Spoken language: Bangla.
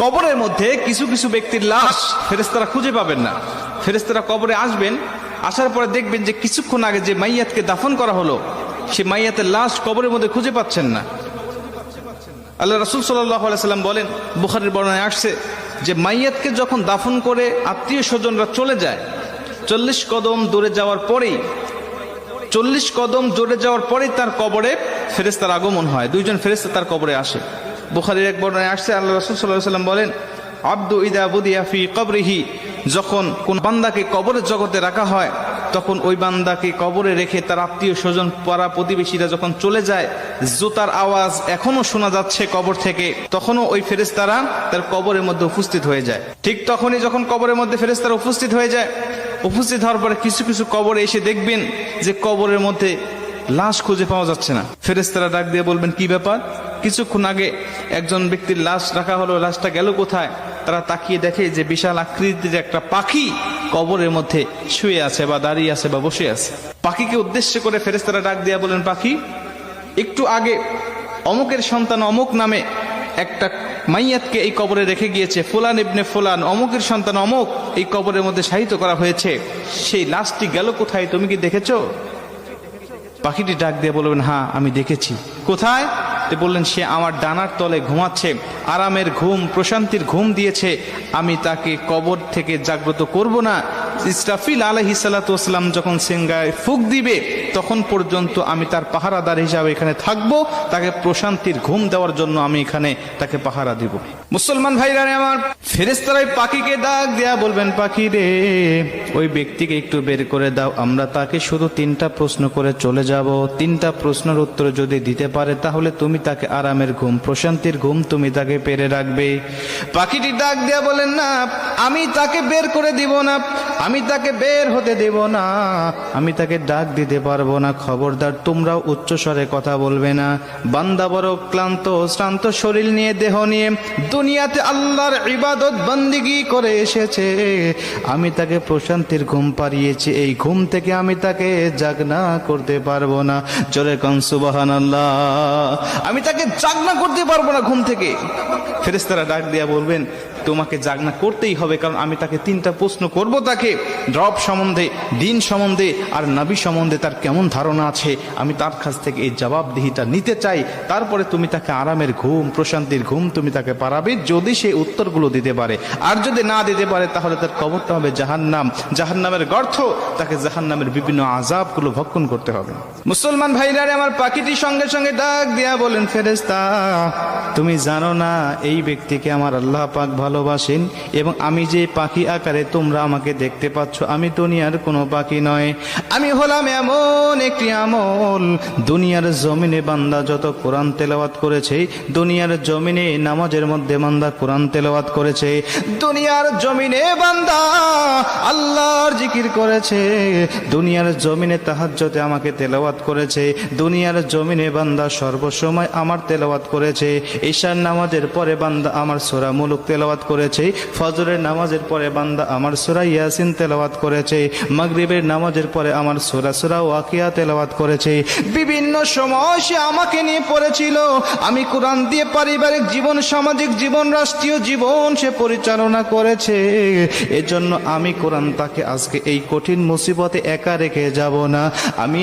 কবরের মধ্যে কিছু কিছু ব্যক্তির লাশ ফেরেস্তারা খুঁজে পাবেন না। ফেরেস্তারা কবরে আসবেন, আসার পরে দেখবেন যে কিছুক্ষণ আগে যে মাইয়াতকে দাফন করা হলো, সে মাইয়াতের লাশ কবরের মধ্যে খুঁজে পাচ্ছেন না। আল্লাহ রসুল সাল্লাম বলেন, বুখারের বর্ণায় আসছে যে মাইয়াতকে যখন দাফন করে আত্মীয় স্বজনরা চলে যায়, চল্লিশ কদম দূরে যাওয়ার পরেই, চল্লিশ কদম জোরে যাওয়ার পরেই তার কবরে ফেরেস্তার আগমন হয়। দুইজন ফেরেস্তা তার কবরে আসে। বুখারির এক বর্ণায় আসছে, আল্লাহ রসুল সাল্লাহ সাল্লাম বলেন, আব্দু ইদা বুদিয়া ফি কবরিহি যখন কোন বান্দাকে কবরের জগতে রাখা হয়, তখন ওই বান্দাকে কবরে রেখে তার আত্মীয় স্বজন, পাড়া প্রতিবেশীরা যখন চলে যায়, জুতার আওয়াজ এখনও শোনা যাচ্ছে কবর থেকে, তখনও ওই ফেরেস্তারা তার কবরের মধ্যে উপস্থিত হয়ে যায়। ঠিক তখনই যখন কবরের মধ্যে ফেরেস্তারা উপস্থিত হয়ে যায়, উপস্থিত হওয়ার পরে কিছু কিছু কবরে এসে দেখবেন যে কবরের মধ্যে লাশ খুঁজে পাওয়া যাচ্ছে না। ফেরেস্তারা ডাক দিয়ে বলবেন, কি ব্যাপার? কিছুক্ষণ আগে একজন ব্যক্তির লাশ রাখা হলো, লাশটা গেল কোথায়? তারা তাকিয়ে দেখে যে বিশাল আকৃতির একটা পাখি কবরের মধ্যে শুয়ে আছে বা দাঁড়িয়ে আছে বা বসে আছে। পাখিকে উদ্দেশ্য করে ফেরেস্তারা ডাক দিয়া বলেন পাখি, একটু আগে অমুকের সন্তান অমুক নামে একটা মাইয়াতকে এই কবরে রেখে গিয়েছে। ফুলান ইবনে ফুলান, অমুকের সন্তান অমুক এই কবরের মধ্যে সাহিত্য করা হয়েছে। সেই লাশটি গেল কোথায়? তুমি কি দেখেছ? পাখিটি ডাক দিয়ে বলবেন হ্যাঁ আমি দেখেছি। কোথায়? তে বললেন, সে আমার ডানার তলে ঘুমাচ্ছে, আরামের ঘুম, প্রশান্তির ঘুম দিয়েছে। আমি তাকে কবর থেকে জাগ্রত করব না। ইসরাফিল আলহি সাল্লাতাম যখন সিঙ্গায় ফুক দিবে, তখন পর্যন্ত আমি তার পাহারাদার হিসাবে এখানে থাকব। তাকে প্রশান্তির ঘুম দেওয়ার জন্য আমি এখানে তাকে পাহারা দিব। মুসলমান ভাইরা আমার ফেরেস্তারাই পাখিকে ডাক দেয়া বলবেন, পাখি রে, ওই ব্যক্তিকে একটু বের করে দাও। আমরা তাকে শুধু তিনটা প্রশ্ন করে চলে যাব। তিনটা প্রশ্নের উত্তর যদি দিতে পারে, তাহলে তুমি তাকে আরামের ঘুম, প্রশান্তির ঘুম তুমি তাকে পেরে রাখবে। পাখিটি ডাক দেয়া বলেন, না, আমি তাকে বের করে দিব না, আমি তাকে বের হতে দেব না, আমি তাকে ডাক দিতে পারব না। খবরদার, তোমরাও উচ্চ স্বরে কথা বলবে না। বান্দা বড় ক্লান্ত, শ্রান্ত শরীর নিয়ে, দেহ নিয়ে, দুনিয়াতে আল্লাহর ইবাদত বন্দিগি করে এসেছে। আমি তাকে প্রশান্তির ঘুম পাড়িয়েছি, এই ঘুম থেকে আমি তাকে জাগনা করতে পারব না। জোরে কন আল্লাহ আমি তাকে জাগনা করতে পারব না ঘুম থেকে। ফেরেস্তারা ডাক দিয়া বলবেন তোমাকে জাগনা করতেই হবে, কারণ আমি তাকে তিনটা প্রশ্ন করব তাকে। ড্রপ সম্বন্ধে, দিন সম্বন্ধে আর নাবি সম্বন্ধে তার কেমন ধারণা আছে, আমি তার কাছ থেকে এই জবাবদিহিটা নিতে চাই। তারপরে তুমি তাকে আরামের ঘুম, প্রশান্তির ঘুম তুমি তাকে পারাবে যদি সে উত্তরগুলো দিতে পারে। আর যদি না দিতে পারে, তাহলে তার কবরটা হবে জাহান্নাম। জাহান্নামের গর্থ তাকে জাহান্নামের বিভিন্ন আজাবগুলো ভক্ষণ করতে হবে। মুসলমান ভাইরারে, আমার পাখিটির সঙ্গে সঙ্গে ডাক দিয়া বলেন ফেরেস্তা তুমি জানো না, এই ব্যক্তিকে আমার আল্লাহ পাক ভালোবাসেন এবং আমি যে পাখি আকারে তোমরা আমাকে দেখতে পাচ্ছ, আমি দুনিয়ার কোনো পাখি নয়। আমি হলাম এমন একটি আমল। দুনিয়ার জমিনে বান্দা যত কোরআন তেলাওয়াত করেছে, দুনিয়ার জমিনে নামাজের মধ্যে বান্দা কোরআন তেলাওয়াত করেছে। দুনিয়ার জমিনে বান্দা আল্লাহর জিকির করেছে। দুনিয়ার জমিনে তাহাজ্জতে আমাকে তেলাওয়াত করেছে। দুনিয়ার জমিনে বান্দা সর্বসময় আমার তেলাওয়াত করেছে। ঈশার নামাজের পরে বান্দা আমার সোরা মুলুক তেলাওয়াত করেছে। ফজরের নামাজের পরে বান্দা আমার সোরা ইয়াসিন তেলাওয়াত করেছে। মাগরিবের নামাজের পরে আমার সোরা সোরা ওয়াকিয়া তেলাওয়াত করেছে। বিভিন্ন সময় সে আমাকে নিয়ে পড়েছিল। আমি কোরআন দিয়ে পারিবারিক জীবন, সামাজিক জীবন, রাষ্ট্রীয় জীবন সে পরিচালনা করেছে। এজন্য আমি কোরআন তাকে আজকে এই কঠিন মুসিবতে একা রেখে যাব না। আমি